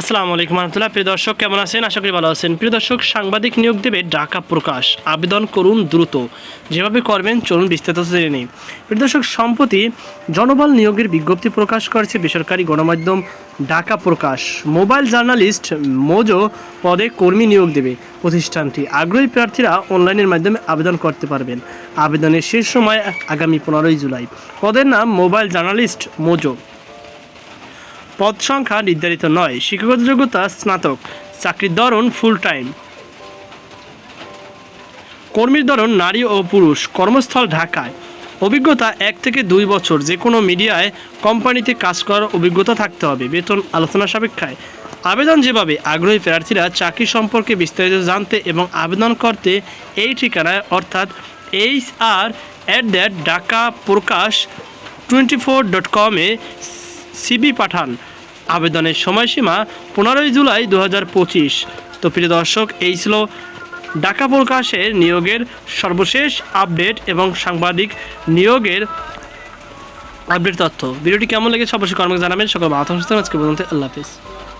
আসসালামু আলাইকুম রহমতুল্লাহ। প্রিয় দর্শক, কেমন আছেন? আশা করি ভালো আছেন। প্রিয় দর্শক, সাংবাদিক নিয়োগ দেবে ঢাকা প্রকাশ। আবেদন করুন দ্রুত। যেভাবে করবেন, চলুন বিস্তারিত জেনে নিই। প্রিয় দর্শক, সম্প্রতি জনবল নিয়োগের বিজ্ঞপ্তি প্রকাশ করেছে বেসরকারি গণমাধ্যম Dhaka Prakash. Mobile journalist mojo পদে কর্মী নিয়োগ দেবে প্রতিষ্ঠানটি। আগ্রহী প্রার্থীরা অনলাইনের মাধ্যমে আবেদন করতে পারবেন। আবেদনের শেষ সময় আগামী পনেরোই জুলাই। পদের নাম মোবাইল জার্নালিস্ট মোজো। পদ সংখ্যা নির্ধারিত নয় শিক্ষাগত যোগ্যতা স্নাতক, চাকরির ধরন ফুল টাইম কর্মীর ধরন নারী ও পুরুষ, কর্মস্থল ঢাকায়। অভিজ্ঞতা এক থেকে দুই বছর যে কোনো মিডিয়ায় কোম্পানিতে কাজ করার অভিজ্ঞতা থাকতে হবে, বেতন আলোচনা সাপেক্ষায় আবেদন যেভাবে আগ্রহী প্রার্থীরা চাকরি সম্পর্কে বিস্তারিত জানতে এবং আবেদন করতে এই ঠিকানায়, অর্থাৎ H R at that Dhaka Prakash twenty four dot কমে সিবি পাঠান। আবেদনের সময়সীমা পনেরোই জুলাই দু হাজার পঁচিশ। তো প্রিয় দর্শক, এই ছিল ডাকা প্রকাশের নিয়োগের সর্বশেষ আপডেট এবং সাংবাদিক নিয়োগের আপডেট তথ্য। ভিডিওটি কেমন লেগেছে অবশ্যই কর্মকে জানাবেন। সকল সুস্থ আজকে বলতে আল্লাহ হাফিজ।